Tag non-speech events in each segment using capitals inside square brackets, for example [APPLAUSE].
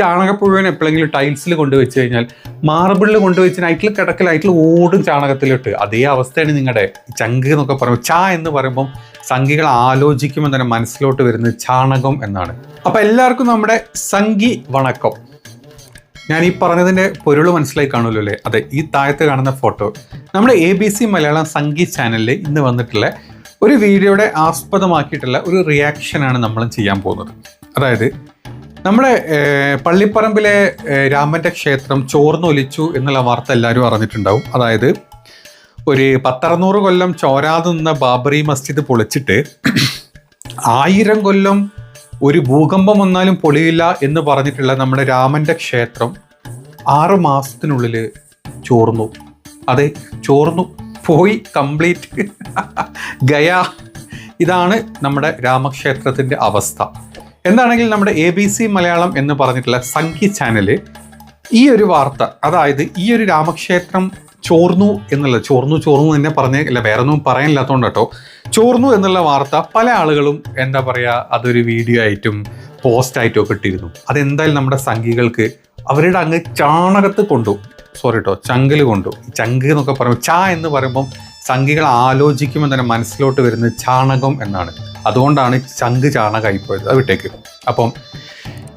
ചാണകപ്പുഴുവിനെ എപ്പോഴെങ്കിലും ടൈൽസിൽ കൊണ്ടുവച്ച് കഴിഞ്ഞാൽ മാർബിളിൽ കൊണ്ടുവച്ച് നൈറ്റിൽ നൈറ്റിൽ ഓടും ചാണകത്തിലിട്ട്. അതേ അവസ്ഥയാണ് നിങ്ങളുടെ ചങ്ക് എന്നൊക്കെ പറയുമ്പോൾ ചാ എന്ന് പറയുമ്പം സംഖികൾ ആലോചിക്കുമ്പോൾ തന്നെ മനസ്സിലോട്ട് വരുന്നത് ചാണകം എന്നാണ്. അപ്പോൾ എല്ലാവർക്കും നമ്മുടെ സംഖി വണക്കം. ഞാൻ ഈ പറഞ്ഞതിന്റെ പൊരുൾ മനസ്സിലായി കാണുമല്ലോ അല്ലേ? അതെ ഈ താഴത്ത് കാണുന്ന ഫോട്ടോ നമ്മുടെ A B C Malayalam Sangeet ചാനലിൽ ഇന്ന് വന്നിട്ടുള്ള ഒരു വീഡിയോയുടെ ആസ്പദമാക്കിയിട്ടുള്ള ഒരു റിയാക്ഷനാണ് നമ്മൾ ചെയ്യാൻ പോകുന്നത്. അതായത് നമ്മുടെ പള്ളിപ്പറമ്പിലെ രാമന്റെ ക്ഷേത്രം ചോർന്നൊലിച്ചു എന്നുള്ള വാർത്ത എല്ലാവരും അറിഞ്ഞിട്ടുണ്ടാവും. അതായത് ഒരു പത്തറുന്നൂറ് കൊല്ലം ചോരാതെ നിന്ന ബാബറി മസ്ജിദ് പൊളിച്ചിട്ട് ആയിരം കൊല്ലം ഒരു ഭൂകമ്പം വന്നാലും പൊളിയില്ല എന്ന് പറഞ്ഞിട്ടുള്ള നമ്മുടെ രാമന്റെ ക്ഷേത്രം ആറ് മാസത്തിനുള്ളിൽ ചോർന്നു. അതെ ചോർന്നു. പോയി കംപ്ലീറ്റ്. ഗയ. ഇതാണ് നമ്മുടെ രാമക്ഷേത്രത്തിന്റെ അവസ്ഥ. എന്താണെങ്കിൽ നമ്മുടെ എ ബി സി മലയാളം എന്ന് പറഞ്ഞിട്ടുള്ള സംഖ്യ ചാനൽ ഈ ഒരു വാർത്ത അതായത് ഈ ഒരു രാമക്ഷേത്രം ചോർന്നു എന്നുള്ള ചോർന്നു ചോർന്നു തന്നെ പറഞ്ഞ അല്ല വേറെ ഒന്നും പറയാനില്ലാത്തതുകൊണ്ട് കേട്ടോ. ചോർന്നു എന്നുള്ള വാർത്ത പല ആളുകളും എന്താ പറയുക അതൊരു വീഡിയോ ആയിട്ടും പോസ്റ്റ് ആയിട്ടും ഒക്കെ ഇട്ടിരുന്നു. അതെന്തായാലും നമ്മുടെ സംഘികൾക്ക് അവരുടെ അങ്ങ് ചാണകത്ത് കൊണ്ടു. സോറി കേട്ടോ ചങ്കിൽ കൊണ്ടു. ചങ്ക് എന്നൊക്കെ പറയുമ്പോൾ ചാ എന്ന് പറയുമ്പം സംഘികൾ ആലോചിക്കുമ്പോൾ തന്നെ മനസ്സിലോട്ട് വരുന്നത് ചാണകം എന്നാണ്. അതുകൊണ്ടാണ് ചങ്ക് ചാണകമായി പോയത് അത് വിട്ടേക്ക്. അപ്പം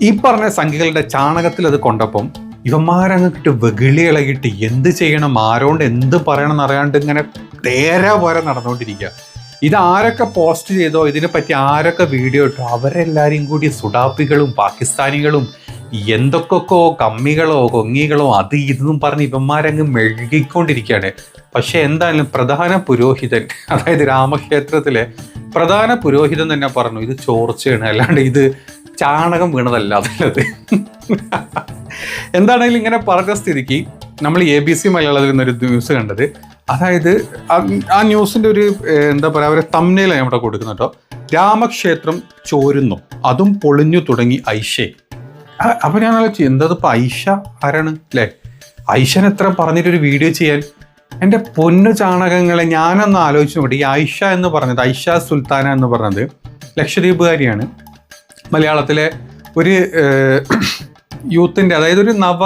ഈ പറഞ്ഞ സംഖ്യകളുടെ ചാണകത്തിൽ അത് കൊണ്ടപ്പം ഇവന്മാരങ്ങ് കിട്ടി വെകിളി ഇളകിയിട്ട് എന്ത് ചെയ്യണം ആരോണ്ട് എന്ത് പറയണം എന്നറിയാണ്ട് ഇങ്ങനെ തേര പോലെ നടന്നുകൊണ്ടിരിക്കുക ഇത് ആരൊക്കെ പോസ്റ്റ് ചെയ്തോ ഇതിനെപ്പറ്റി ആരൊക്കെ വീഡിയോ ഇട്ടോ അവരെല്ലാവരും കൂടി സുഡാപ്പികളും പാകിസ്ഥാനികളും എന്തൊക്കെയൊക്കെ കമ്മികളോ കൊങ്ങികളോ അത് ഇതെന്നും പറഞ്ഞ് ഇവന്മാരങ്ങ് മെഴുകിക്കൊണ്ടിരിക്കുകയാണ് പക്ഷേ എന്തായാലും പ്രധാന പുരോഹിതൻ അതായത് രാമക്ഷേത്രത്തിലെ പ്രധാന പുരോഹിതൻ തന്നെ പറഞ്ഞു ഇത് ചോർച്ചയാണ് അല്ലാണ്ട് ഇത് ചാണകം വീണതല്ല അതല്ലത് എന്താണെങ്കിലും ഇങ്ങനെ പറഞ്ഞ സ്ഥിതിക്ക് നമ്മൾ എ ബി സി മലയാളത്തിൽ നിന്നൊരു ന്യൂസ് കണ്ടത്. അതായത് ആ- ന്യൂസിന്റെ ഒരു എന്താ പറയുക ഒരു തമ്മിലാണ് നമ്മുടെ കൊടുക്കുന്നത് കേട്ടോ. രാമക്ഷേത്രം ചോരുന്നു അതും പൊളിഞ്ഞു തുടങ്ങി ഐഷേ അപ്പോൾ അപ്പൊ ഞാൻ ആലോചിച്ചു എന്തത് ഇപ്പൊ ഐഷ ആരാണ്? അല്ലേ ഐഷന് എത്ര പറഞ്ഞിട്ടൊരു വീഡിയോ ചെയ്യാൻ? എന്റെ പൊന്നു ചാണകങ്ങളെ ഞാനൊന്ന് ആലോചിച്ചു നോക്കട്ടെ. ഈ ഐഷ എന്ന് പറഞ്ഞത് ഐഷ സുൽത്താന എന്ന് പറഞ്ഞത് ലക്ഷദ്വീപുകാരിയാണ്. മലയാളത്തിലെ ഒരു യൂത്തിന്റെ അതായത് ഒരു നവ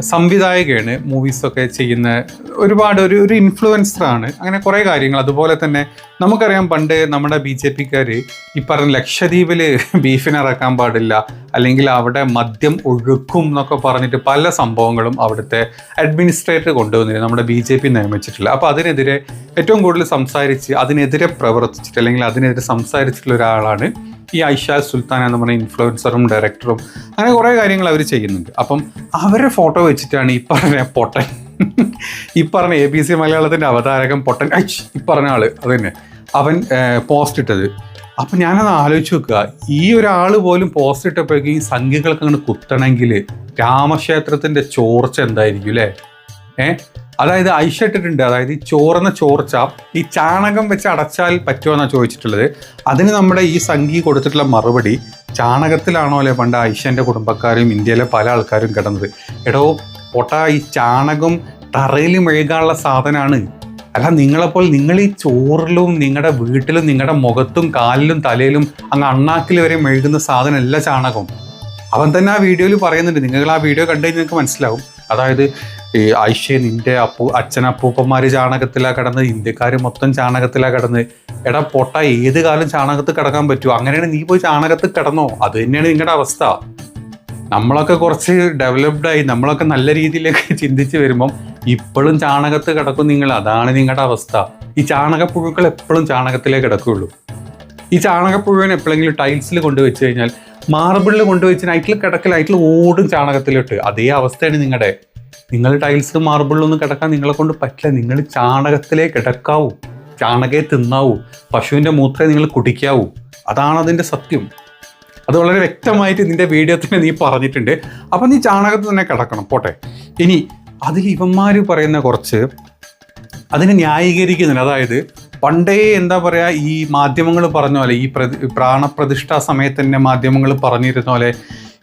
സംവിധായകയാണ് മൂവീസൊക്കെ ചെയ്യുന്ന ഒരുപാട് ഒരു ഒരു ഇൻഫ്ലുവൻസറാണ് അങ്ങനെ കുറേ കാര്യങ്ങൾ. അതുപോലെ തന്നെ നമുക്കറിയാം പണ്ട് നമ്മുടെ ബി ജെ പിക്കാർ ഈ പറഞ്ഞ ലക്ഷദ്വീപിൽ ബീഫിനെ [LAUGHS] ഇറക്കാൻ പാടില്ല. അല്ലെങ്കിൽ അവിടെ മദ്യം ഒഴുക്കും എന്നൊക്കെ പറഞ്ഞിട്ട് പല സംഭവങ്ങളും അവിടുത്തെ അഡ്മിനിസ്ട്രേറ്റർ കൊണ്ടുവന്നിരുന്നു. നമ്മുടെ ബി ജെ പി നിയമിച്ചിട്ടില്ല അപ്പോൾ അതിനെതിരെ ഏറ്റവും കൂടുതൽ സംസാരിച്ച് അതിനെതിരെ പ്രവർത്തിച്ചിട്ട് അല്ലെങ്കിൽ അതിനെതിരെ സംസാരിച്ചിട്ടുള്ള ഒരാളാണ് ഈ ഐഷാ സുൽത്താൻ എന്ന് പറഞ്ഞ ഇൻഫ്ലുവൻസറും ഡയറക്ടറും അങ്ങനെ കുറേ കാര്യങ്ങൾ അവർ ചെയ്യുന്നുണ്ട്. അപ്പം അവരുടെ ഫോട്ടോ വെച്ചിട്ടാണ് ഈ പറഞ്ഞ പൊട്ടൻ ഈ പറഞ്ഞ എ ബി സി മലയാളത്തിന്റെ അവതാരകൻ പൊട്ടൻ ഈ പറഞ്ഞ ആൾ അത് തന്നെ. അവൻ പോസ്റ്റ് ഇട്ടത്. അപ്പൊ ഞാനത് ആലോചിച്ച് നോക്കുക. ഈ ഒരാൾ പോലും പോസ്റ്റ് ഇട്ടപ്പോഴേക്കും ഈ സംഖ്യകൾക്ക് അങ്ങോട്ട് കുത്തണമെങ്കിൽ രാമക്ഷേത്രത്തിന്റെ ചോർച്ച എന്തായിരിക്കും അല്ലേ ഏ? അതായത് ഐഷ ഇട്ടിട്ടുണ്ട്. അതായത് ഈ ചോർന്ന ചോർച്ച ഈ ചാണകം വെച്ച് അടച്ചാൽ പറ്റുമോ എന്നാണ് ചോദിച്ചിട്ടുള്ളത്. അതിന് നമ്മുടെ ഈ സംഖ്യ കൊടുത്തിട്ടുള്ള മറുപടി ചാണകത്തിലാണോ അല്ലേ പണ്ട് ഐഷന്റെ കുടുംബക്കാരും ഇന്ത്യയിലെ പല ആൾക്കാരും കിടന്നത്? എടോ പൊട്ട ഈ ചാണകം തറയിൽ മെഴുകാനുള്ള സാധനമാണ് അല്ല നിങ്ങളെപ്പോൾ നിങ്ങൾ ഈ ചോറിലും നിങ്ങളുടെ വീട്ടിലും നിങ്ങളുടെ മുഖത്തും കാലിലും തലയിലും അങ്ങ് അണ്ണാക്കിൽ വരെ മെഴുകുന്ന സാധനമല്ല ചാണകം. അവൻ തന്നെ ആ വീഡിയോയിൽ പറയുന്നുണ്ട്. നിങ്ങൾ ആ വീഡിയോ കണ്ടു നിങ്ങൾക്ക് മനസ്സിലാവും. അതായത് ഈ ഐഷ നിന്റെ അപ്പൂ അച്ഛനപ്പൂപ്പന്മാർ ചാണകത്തിലാണ് ചാണകത്തിലാ കിടന്ന് ഇന്ത്യക്കാർ മൊത്തം ചാണകത്തിലാണ് കിടന്ന് എടാ പൊട്ട ഏത് കാലം ചാണകത്ത് കിടക്കാൻ പറ്റുമോ അങ്ങനെയാണ് നീ പോയി ചാണകത്ത് കിടന്നോ. അത് തന്നെയാണ് നിങ്ങളുടെ അവസ്ഥ. നമ്മളൊക്കെ കുറച്ച് ഡെവലപ്ഡ് ആയി നമ്മളൊക്കെ നല്ല രീതിയിലൊക്കെ [LAUGHS] ചിന്തിച്ച് വരുമ്പം ഇപ്പോഴും ചാണകത്ത് കിടക്കും നിങ്ങൾ. അതാണ് നിങ്ങളുടെ അവസ്ഥ. ഈ ചാണകപ്പുഴുക്കൾ എപ്പോഴും ചാണകത്തിലേ കിടക്കുകയുള്ളൂ ഈ ചാണകപ്പുഴുവിനെ എപ്പോഴെങ്കിലും ടൈൽസിൽ കൊണ്ടുവച്ച് കഴിഞ്ഞാൽ മാർബിളിൽ കൊണ്ടുവച്ച് നൈറ്റിൽ കിടക്കൽ നൈറ്റിൽ ഓടും ചാണകത്തിലിട്ട്. അതേ അവസ്ഥയാണ് നിങ്ങളുടെ നിങ്ങൾ ടൈൽസ് മാർബിളിലൊന്നും കിടക്കാൻ നിങ്ങളെ കൊണ്ട് പറ്റില്ല. നിങ്ങൾ ചാണകത്തിലേ കിടക്കാവൂ. ചാണകയെ തിന്നാവൂ. പശുവിന്റെ മൂത്രേ നിങ്ങൾ കുടിക്കാവൂ. അതാണ് അതിന്റെ സത്യം. അത് വളരെ വ്യക്തമായിട്ട് നിന്റെ വീഡിയോ തന്നെ നീ പറഞ്ഞിട്ടുണ്ട്. അപ്പം നീ ചാണകത്ത് തന്നെ കിടക്കണം. പോട്ടെ. ഇനി അതിൽ ഇവന്മാർ പറയുന്ന കുറച്ച് അതിനെ ന്യായീകരിക്കുന്നില്ല. അതായത് പണ്ടേ എന്താ പറയുക ഈ മാധ്യമങ്ങൾ പറഞ്ഞ പോലെ ഈ പ്രതി പ്രാണപ്രതിഷ്ഠാ സമയത്ത് തന്നെ മാധ്യമങ്ങൾ പറഞ്ഞിരുന്ന പോലെ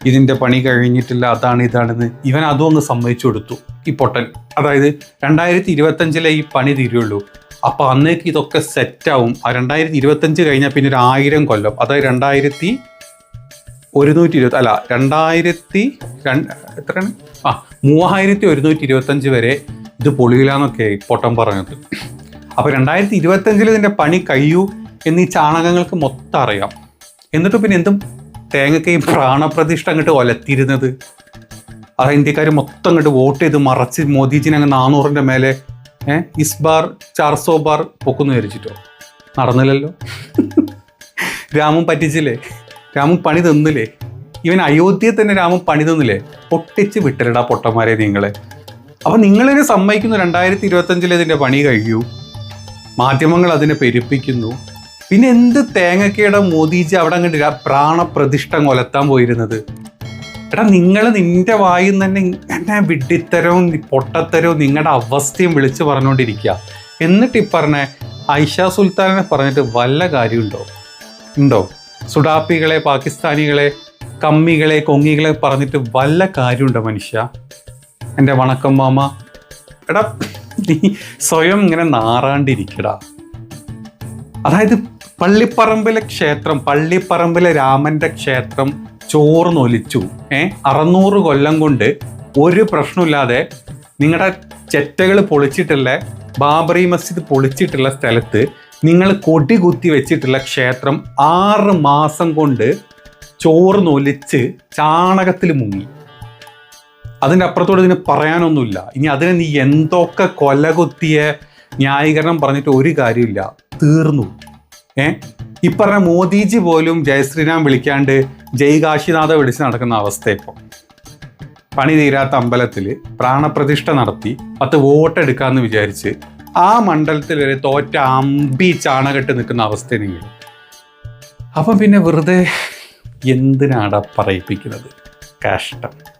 ഇതിന്റെ പണി കഴിഞ്ഞിട്ടില്ല അതാണ് ഇതാണെന്ന് ഇവൻ അതും അങ്ങ് സമ്മതിച്ചു കൊടുത്തു. ഈ പൊട്ടൻ. അതായത് രണ്ടായിരത്തി ഇരുപത്തഞ്ചിലെ ഈ പണി തീരുള്ളൂ. അപ്പോൾ അന്നേക്ക് ഇതൊക്കെ സെറ്റാവും ആ രണ്ടായിരത്തി ഇരുപത്തഞ്ച് കഴിഞ്ഞാൽ പിന്നെ ഒരു ആയിരം കൊല്ലം. അതായത് രണ്ടായിരത്തി ഒരുന്നൂറ്റി ഇരുപത്തി അല്ല രണ്ടായിരത്തി രണ്ട് എത്രയാണ്? ആ മൂവായിരത്തി ഒരുന്നൂറ്റി ഇരുപത്തഞ്ച് വരെ ഇത് പൊളിയില്ലാന്നൊക്കെ പൊട്ടം പറഞ്ഞത്. അപ്പോൾ രണ്ടായിരത്തി ഇരുപത്തഞ്ചിൽ ഇതിന്റെ പണി കഴിയൂ എന്നീ ചാണകങ്ങൾക്ക് മൊത്തം അറിയാം. എന്നിട്ട് പിന്നെ എന്തും തേങ്ങയ്ക്ക് ഈ പ്രാണപ്രതിഷ്ഠ അങ്ങോട്ട് ഒലത്തിരുന്നത് അത് ഇന്ത്യക്കാർ മൊത്തം അങ്ങോട്ട് വോട്ട് ചെയ്ത് മറച്ച് മോദിജിനെ അങ്ങ് നാനൂറിന്റെ മേലെ ഏഹ് ഇസ്ബാർ ചാർസോ ബാർ പൊക്കുന്നു വിചാരിച്ചിട്ടോ? നടന്നില്ലല്ലോ? രാമം പറ്റിച്ചില്ലേ? രാമൻ പണി തന്നില്ലേ? ഇവൻ അയോധ്യയിൽ തന്നെ രാമൻ പണി തന്നില്ലേ? പൊട്ടിച്ച് വിട്ടലടാ പൊട്ടന്മാരെ നിങ്ങളെ. അപ്പം നിങ്ങളിനെ സമ്മതിക്കുന്നു രണ്ടായിരത്തി ഇരുപത്തഞ്ചിൽ ഇതിന്റെ പണി കഴിയൂ മാധ്യമങ്ങൾ അതിനെ പെരുപ്പിക്കുന്നു. പിന്നെ എന്ത് തേങ്ങക്കയുടെ മോദിജി അവിടെ അങ്ങോട്ട് പ്രാണപ്രതിഷ്ഠ കൊലത്താൻ പോയിരുന്നത്? എടാ നിങ്ങൾ നിന്റെ വായിൽ തന്നെ എന്നെ വിഡ്ഢിത്തരവും പൊട്ടത്തരവും നിങ്ങളുടെ അവസ്ഥയും വിളിച്ചു പറഞ്ഞുകൊണ്ടിരിക്കുക എന്നിട്ട് ഈ പറഞ്ഞ ഐഷ സുൽത്താനെ പറഞ്ഞിട്ട് വല്ല കാര്യമുണ്ടോ ഉണ്ടോ? സുഡാപ്പികളെ പാകിസ്ഥാനികളെ കമ്മികളെ കൊങ്ങികളെ പറഞ്ഞിട്ട് വല്ല കാര്യമുണ്ടോ മനുഷ്യ? എന്റെ വണക്കം മാമ. എടാ നീ സ്വയം ഇങ്ങനെ നാറാണ്ടിരിക്കടാ. അതായത് പള്ളിപ്പറമ്പിലെ ക്ഷേത്രം പള്ളിപ്പറമ്പിലെ രാമന്റെ ക്ഷേത്രം ചോർന്നൊലിച്ചു. ഏ അറുന്നൂറ് കൊല്ലം കൊണ്ട് ഒരു പ്രശ്നമില്ലാതെ നിങ്ങളുടെ ചെറ്റകൾ പൊളിച്ചിട്ടുള്ള ബാബറി മസ്ജിദ് പൊളിച്ചിട്ടുള്ള സ്ഥലത്ത് നിങ്ങൾ കൊടി കുത്തി വെച്ചിട്ടുള്ള ക്ഷേത്രം ആറ് മാസം കൊണ്ട് ചോർന്നൊലിച്ച് ചാണകത്തിൽ മുങ്ങി. അതിന്റെ അപ്പുറത്തോട് ഇതിന് പറയാനൊന്നുമില്ല. ഇനി അതിനെ നീ എന്തൊക്കെ കൊല കുത്തിയ ന്യായീകരണം പറഞ്ഞിട്ട് ഒരു കാര്യമില്ല. തീർന്നു. ഏ? ഈ പറഞ്ഞ മോദിജി പോലും ജയശ്രീരാം വിളിക്കാണ്ട് ജയ് കാശിനാഥ വിളിച്ച് നടക്കുന്ന അവസ്ഥ ഇപ്പോൾ പണി തീരാത്ത അമ്പലത്തിൽ പ്രാണപ്രതിഷ്ഠ നടത്തി പത്ത് വോട്ടെടുക്കാമെന്ന് വിചാരിച്ച് ആ മണ്ഡലത്തിൽ വരെ തോറ്റ അമ്പി ചാണകെട്ട് നിൽക്കുന്ന അവസ്ഥയാണെങ്കിൽ അപ്പം പിന്നെ വെറുതെ എന്തിനാടാ പറയിപ്പിക്കുന്നത്? കഷ്ടം.